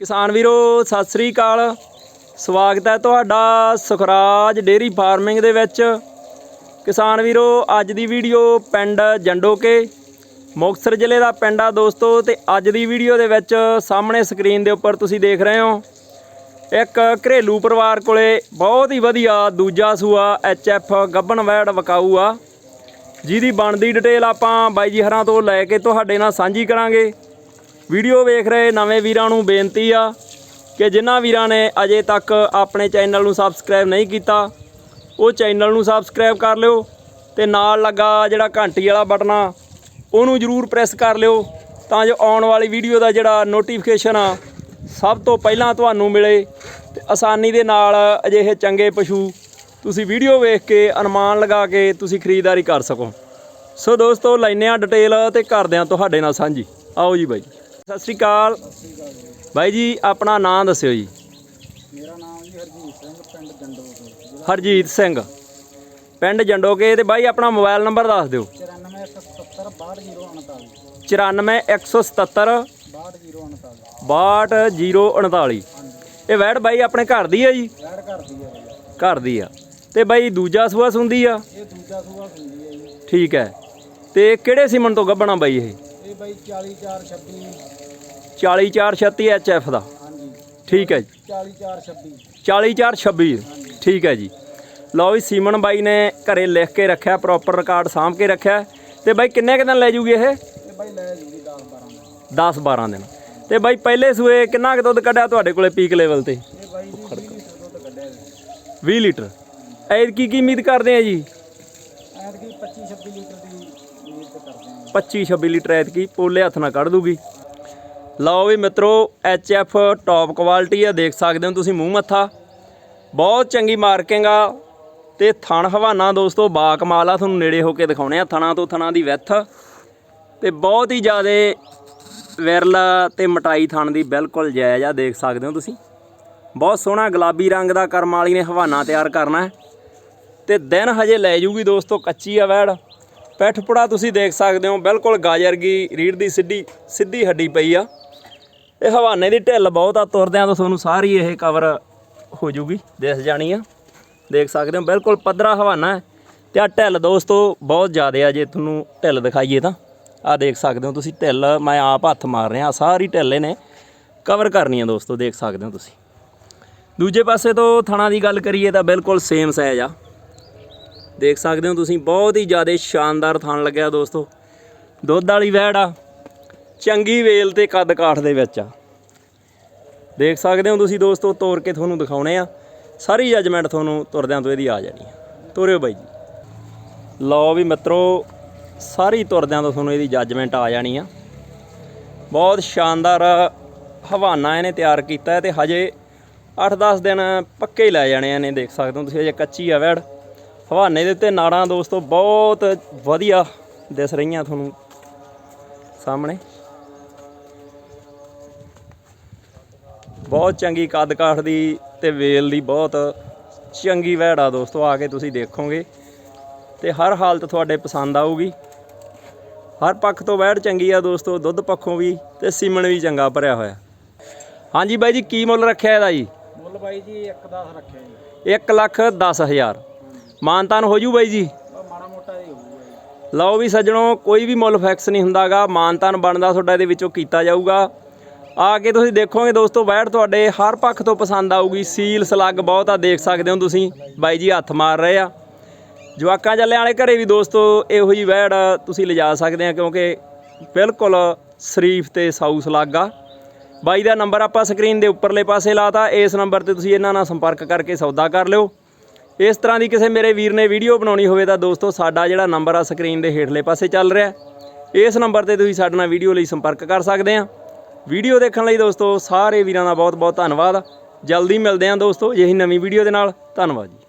ਕਿਸਾਨ ਵੀਰੋ, ਸਤਿ ਸ੍ਰੀ ਅਕਾਲ। ਸਵਾਗਤ ਹੈ ਤੁਹਾਡਾ ਸੁਖਰਾਜ ਡੇਰੀ ਫਾਰਮਿੰਗ ਦੇ ਵਿੱਚ। ਕਿਸਾਨ ਵੀਰੋ, ਅੱਜ ਦੀ ਵੀਡੀਓ ਪਿੰਡ ਜੰਡੋਕੇ, ਮੁਕਤਸਰ ਜ਼ਿਲ੍ਹੇ ਦਾ ਪਿੰਡ ਆ ਦੋਸਤੋ, ਤੇ ਅੱਜ ਦੀ ਵੀਡੀਓ ਦੇ ਵਿੱਚ ਸਾਹਮਣੇ ਸਕਰੀਨ ਦੇ ਉੱਪਰ ਤੁਸੀਂ ਦੇਖ ਰਹੇ ਹੋ, ਇੱਕ ਘਰੇਲੂ ਪਰਿਵਾਰ ਕੋਲੇ ਬਹੁਤ ਹੀ ਵਧੀਆ ਦੂਜਾ ਸੂਆ ਐਫ ਗੱਬਣ ਵੈੜ ਵਕਾਊ ਆ। ਜਿਹਦੀ ਬਣਦੀ ਡਿਟੇਲ ਆਪਾਂ ਬਾਈ ਜੀ ਹਰਾਂ ਤੋਂ ਲੈ ਕੇ ਤੁਹਾਡੇ ਨਾਲ ਸਾਂਝੀ ਕਰਾਂਗੇ। ਵੀਡੀਓ ਵੇਖ ਰਹੇ ਨਵੇਂ ਵੀਰਾਂ ਨੂੰ ਬੇਨਤੀ ਆ ਕਿ ਜਿਨ੍ਹਾਂ ਵੀਰਾਂ ਨੇ ਅਜੇ ਤੱਕ ਆਪਣੇ ਚੈਨਲ ਨੂੰ ਸਬਸਕ੍ਰਾਈਬ ਨਹੀਂ ਕੀਤਾ, ਉਹ ਚੈਨਲ ਨੂੰ ਸਬਸਕ੍ਰਾਈਬ ਕਰ ਲਿਓ ਤੇ ਨਾਲ ਲੱਗਾ ਜਿਹੜਾ ਘੰਟੀ ਵਾਲਾ ਬਟਨ ਆ, ਉਹਨੂੰ ਜਰੂਰ ਪ੍ਰੈਸ ਕਰ ਲਿਓ ਤਾਂ ਜੋ ਆਉਣ ਵਾਲੀ ਵੀਡੀਓ ਦਾ ਜਿਹੜਾ ਨੋਟੀਫਿਕੇਸ਼ਨ ਆ, ਸਭ ਤੋਂ ਪਹਿਲਾਂ ਤੁਹਾਨੂੰ ਮਿਲੇ ਤੇ ਆਸਾਨੀ ਦੇ ਨਾਲ ਅਜਿਹੇ ਚੰਗੇ ਪਸ਼ੂ ਤੁਸੀਂ ਵੀਡੀਓ ਵੇਖ ਕੇ ਅਨੁਮਾਨ ਲਗਾ ਕੇ ਤੁਸੀਂ ਖਰੀਦਦਾਰੀ ਕਰ ਸਕੋ। ਸੋ ਦੋਸਤੋ ਲੈਨੇ ਆ ਡਿਟੇਲ ਤੇ ਕਰਦੇ ਆ ਤੁਹਾਡੇ ਨਾਲ ਸਾਂਝੀ। ਆਓ ਜੀ ਬਾਈ। ਸਤਿ ਸ਼੍ਰੀ ਅਕਾਲ। ਬਾਈ ਜੀ ਆਪਣਾ ਨਾਮ ਦੱਸਿਓ ਜੀ। ਮੇਰਾ ਨਾਮ ਜੀ ਹਰਜੀਤ ਸਿੰਘ ਪਿੰਡ ਜੰਡੋ ਤੋਂ ਜ਼ਿਲ੍ਹਾ ਹਰਜੀਤ ਸਿੰਘ। ਪਿੰਡ ਜੰਡੋਕੇ ਤੇ ਬਾਈ ਆਪਣਾ ਮੋਬਾਈਲ ਨੰਬਰ ਦੱਸ ਦਿਓ। 94170 62149 94170 62049 62049 ਇਹ ਵੈੜ ਬਾਈ ਆਪਣੇ ਘਰ ਦੀ ਹੈ ਜੀ? ਵੈੜ ਘਰ ਦੀ ਹੈ ਬਈ। ਘਰ ਦੀ ਆ। ਤੇ ਬਾਈ ਦੂਜਾ ਸੂਆ ਸੁੰਦੀ ਆ? ਇਹ ਦੂਜਾ ਸੂਆ ਹੁੰਦੀ ਹੈ ਜੀ। ਠੀਕ ਹੈ। ਤੇ ਕਿਹੜੇ ਸੀਮਨ ਤੋਂ ਗੱਬਣਾ ਬਾਈ ਇਹ ਇਹ? ਬਾਈ 40426 40436 ਐਚਐਫ ਦਾ। ਹਾਂਜੀ। ਠੀਕ ਹੈ ਜੀ। 40426 40426 ਠੀਕ ਹੈ ਜੀ। ਲਓ ਵੀ ਸੀਮਨ ਬਾਈ ਨੇ ਘਰੇ ਲਿਖ ਕੇ ਰੱਖਿਆ ਪ੍ਰੋਪਰ ਰਿਕਾਰਡ ਸਾਂਭ ਕੇ ਰੱਖਿਆ। ਤੇ ਬਾਈ ਕਿੰਨੇ ਕੁ ਦਿਨ ਲੈ ਜੂਗੀ ਇਹ? ਇਹ ਬਾਈ ਲੈ ਜੂਗੀ 10 12 ਦਾ 10 12 ਦਿਨ। ਤੇ ਬਾਈ ਪਹਿਲੇ ਸੂਏ ਕਿੰਨਾ ਕੁ ਦੁੱਧ ਕੱਢਿਆ ਤੁਹਾਡੇ ਕੋਲੇ ਪੀਕ ਲੈਵਲ ਤੇ? ਇਹ ਬਾਈ ਜੀ 20 ਲੀਟਰ ਦੁੱਧ ਕੱਢਿਆ ਜੀ। 20 ਲੀਟਰ। ਐਦ ਕੀ ਕੀ ਉਮੀਦ ਕਰਦੇ ਆ ਜੀ? ਐਤਕੀ 25 26 ਲੀਟਰ ਦੀ ਉਮੀਦ ਕਰਦੇ ਹਾਂ 25 26 ਲੀਟਰ ਐਤਕੀ, ਪੋਲੇ ਹੱਥ ਨਾਲ ਕੱਢ ਦੂਗੀ। ਲਓ ਵੀ ਮਿੱਤਰੋ ਐਫ ਟੌਪ ਕੁਆਲਿਟੀ ਆ, ਦੇਖ ਸਕਦੇ ਹੋ ਤੁਸੀਂ ਮੂੰਹ ਮੱਥਾ। ਬਹੁਤ ਚੰਗੀ ਮਾਰਕਿੰਗ ਆ ਤੇ ਥਣ ਹਵਾਨਾ ਦੋਸਤੋ ਬਾ ਕਮਾਲ ਆ, ਤੁਹਾਨੂੰ ਨੇੜੇ ਹੋ ਕੇ ਦਿਖਾਉਣੇ ਆ ਥਣਾ ਤੋਂ ਥਣਾ ਦੀ ਵਿੱਥ ਤੇ ਬਹੁਤ ਹੀ ਜ਼ਿਆਦਾ ਵਿਰਲਾ ਤੇ ਮਟਾਈ ਥਣ ਦੀ ਬਿਲਕੁਲ ਜਾਇਜ਼ ਆ, ਦੇਖ ਸਕਦੇ ਹੋ ਤੁਸੀਂ। ਬਹੁਤ ਸੋਹਣਾ ਗੁਲਾਬੀ ਰੰਗ ਦਾ ਕਰਮ ਵਾਲੀ ਨੇ ਹਵਾਨਾ ਤਿਆਰ ਕਰਨਾ ਹੈ। ਤੇ ਦਿਨ ਹਜੇ ਲੈ ਜੂਗੀ ਦੋਸਤੋ, ਕੱਚੀ ਆ ਵੈੜ। ਪੈਠਪੁੜਾ ਤੁਸੀਂ ਦੇਖ ਸਕਦੇ ਹੋ, ਬਿਲਕੁਲ ਗਾਜਰ ਗਈ ਰੀੜ ਦੀ ਸਿੱਧੀ ਸਿੱਧੀ ਹੱਡੀ ਪਈ ਆ। ਇਹ ਹਵਾਨੇ ਦੀ ਢਿੱਲ ਬਹੁਤ ਆ, ਤੁਰਦਿਆਂ ਤੋਂ ਤੁਹਾਨੂੰ ਸਾਰੀ ਇਹ ਕਵਰ ਹੋ ਜੂਗੀ, ਦਿਸ ਜਾਣੀ ਆ। ਦੇਖ ਸਕਦੇ ਹੋ, ਬਿਲਕੁਲ ਪੱਧਰਾ ਹਵਾਨਾ ਹੈ। ਤੇ ਆ ਢਿੱਲ ਦੋਸਤੋ, ਬਹੁਤ ਜ਼ਿਆਦਾ ਆ, ਜੇ ਤੁਹਾਨੂੰ ਢਿੱਲ ਦਿਖਾਈਏ ਤਾਂ। ਆ ਦੇਖ ਸਕਦੇ ਹੋ ਤੁਸੀਂ ਢਿੱਲ, ਮੈਂ ਆਪ ਹੱਥ ਮਾਰ ਰਿਹਾ ਸਾਰੀ ਢਿੱਲੇ ਨੇ ਕਵਰ ਕਰਨੀ ਆ ਦੋਸਤੋ, ਦੇਖ ਸਕਦੇ ਹੋ ਤੁਸੀਂ। ਦੂਜੇ ਪਾਸੇ ਤੋਂ ਥਣਾ ਦੀ ਗੱਲ ਕਰੀਏ ਤਾਂ ਬਿਲਕੁਲ ਸੇਮ ਸਾਈਜ਼ ਆ। ਦੇਖ ਸਕਦੇ ਹੋ ਤੁਸੀਂ, ਬਹੁਤ ਹੀ ਜ਼ਿਆਦਾ ਸ਼ਾਨਦਾਰ ਥਣ ਲੱਗਿਆ ਦੋਸਤੋ। ਦੁੱਧ ਵਾਲੀ ਵੈੜ ਆ, ਚੰਗੀ ਵੇਲ ਤੇ ਕੱਦ ਕਾਠ ਦੇ ਵਿੱਚ ਆ। ਦੇਖ ਸਕਦੇ ਹੋ ਤੁਸੀਂ ਦੋਸਤੋ, ਤੋਰ ਕੇ ਤੁਹਾਨੂੰ ਦਿਖਾਉਣੇ ਆ। ਸਾਰੀ ਜੱਜਮੈਂਟ ਤੁਹਾਨੂੰ ਤੁਰਦਿਆਂ ਤੋਂ ਇਹਦੀ ਆ ਜਾਣੀ ਆ। ਤੋਰਿਓ ਬਾਈ ਜੀ। ਲਓ ਵੀ ਮਿੱਤਰੋ, ਸਾਰੀ ਤੁਰਦਿਆਂ ਤੋਂ ਤੁਹਾਨੂੰ ਇਹਦੀ ਜੱਜਮੈਂਟ ਆ ਜਾਣੀ ਆ। ਬਹੁਤ ਸ਼ਾਨਦਾਰ ਹਵਾਨਾ ਇਹਨੇ ਤਿਆਰ ਕੀਤਾ ਹੈ ਤੇ ਹਜੇ 8-10 ਦਿਨ ਪੱਕੇ ਹੀ ਲੈ ਜਾਣੇ ਨੇ ਦੇਖ ਸਕਦੇ ਹੋ ਤੁਸੀਂ, ਹਜੇ ਕੱਚੀ ਆ ਵੈੜ। ਹਵਾਨੇ ਦੇ ਉੱਤੇ ਨਾੜਾਂ ਦੋਸਤੋ ਬਹੁਤ ਵਧੀਆ ਦਿਸ ਰਹੀਆਂ ਤੁਹਾਨੂੰ ਸਾਹਮਣੇ। ਬਹੁਤ ਚੰਗੀ ਕੱਦ ਕਾਠ ਦੀ ਤੇ ਵੇਲ ਦੀ ਬਹੁਤ ਚੰਗੀ ਆ ਦੋਸਤੋ ਆ ਕੇ ਤੁਸੀਂ ਦੇਖੋਗੇ। ਤੇ ਹਰ ਹਾਲਤ ਤੁਹਾਡੇ ਪਸੰਦ ਆਊਗੀ। ਹਰ ਪੱਖ ਤੋਂ ਵੈੜ ਚੰਗੀ ਆ ਦੋਸਤੋ ਦੁੱਧ ਪੱਖੋਂ ਵੀ ਤੇ ਸੀਮਨ ਵੀ ਚੰਗਾ ਭਰਿਆ ਹੋਇਆ। ਹਾਂਜੀ ਬਾਈ ਜੀ ਕੀ ਮੁੱਲ ਰੱਖਿਆ ਇਹਦਾ ਜੀ? ਮੁੱਲ ਬਾਈ ਜੀ 110 ਰੱਖਿਆ ਜੀ। 1 ਲੱਖ 10 ਹਜ਼ਾਰ। ਮਾਨਤਾਨ ਹੋ ਜੂ ਬਾਈ ਜੀ। ਮਾੜਾ ਮੋਟਾ ਹੀ ਹੋਊਗਾ ਜੀ ਲਓ ਵੀ ਸੱਜਣੋ, ਕੋਈ ਵੀ ਮੁੱਲ ਫਿਕਸ ਨਹੀਂ ਹੁੰਦਾਗਾ। ਮਾਨਤਾਨ ਬਣਦਾ ਤੁਹਾਡਾ ਇਹਦੇ ਵਿੱਚੋਂ ਕੀਤਾ ਜਾਊਗਾ। ਆ ਕੇ ਤੁਸੀਂ ਦੇਖੋਗੇ ਦੋਸਤੋ ਵੈੜ ਤੁਹਾਡੇ ਹਰ ਪੱਖ ਤੋਂ ਪਸੰਦ ਆਊਗੀ। ਸੀਲ, ਸਲੱਗ ਬਹੁਤ ਆ, ਦੇਖ ਸਕਦੇ ਹੋ ਤੁਸੀਂ। ਬਾਈ ਜੀ, ਹੱਥ ਮਾਰ ਰਹੇ ਆ। ਜਵਾਕਾਂ ਚੱਲਿਆਂ ਵਾਲੇ ਘਰੇ ਵੀ ਦੋਸਤੋ, ਇਹੋ ਜੀ ਵੈੜ ਤੁਸੀਂ ਲਿਜਾ ਸਕਦੇ ਆ, ਕਿਉਂਕਿ ਬਿਲਕੁਲ ਸ਼ਰੀਫ ਤੇ ਸਾਊ ਸਲੱਗ ਆ। ਬਾਈ ਦਾ ਨੰਬਰ ਆਪਾਂ ਸਕਰੀਨ ਦੇ ਉੱਪਰਲੇ ਪਾਸੇ ਲਾਤਾ। ਇਸ ਨੰਬਰ ਤੇ ਤੁਸੀਂ ਇਹਨਾਂ ਨਾਲ ਸੰਪਰਕ ਕਰਕੇ ਸੌਦਾ ਕਰ ਲਿਓ। ਇਸ ਤਰ੍ਹਾਂ ਦੀ ਕਿਸੇ ਮੇਰੇ ਵੀਰ ਨੇ ਵੀਡੀਓ ਬਣਾਉਣੀ ਹੋਵੇ ਤਾਂ ਦੋਸਤੋ, ਸਾਡਾ ਜਿਹੜਾ ਨੰਬਰ ਆ ਸਕਰੀਨ ਦੇ ਹੇਠਲੇ ਪਾਸੇ ਚੱਲ ਰਿਹਾ ਇਸ ਨੰਬਰ ਤੇ ਤੁਸੀਂ ਸਾਡੇ ਨਾਲ ਵੀਡੀਓ ਲਈ ਸੰਪਰਕ ਕਰ ਸਕਦੇ ਆ। ਵੀਡੀਓ ਦੇਖਣ ਲਈ ਦੋਸਤੋ, ਸਾਰੇ ਵੀਰਾਂ ਦਾ ਬਹੁਤ ਬਹੁਤ ਧੰਨਵਾਦ। ਜਲਦੀ ਮਿਲਦੇ ਆਂ ਦੋਸਤੋ ਇਹੀ ਨਵੀਂ ਵੀਡੀਓ ਦੇ ਨਾਲ। ਧੰਨਵਾਦ ਜੀ।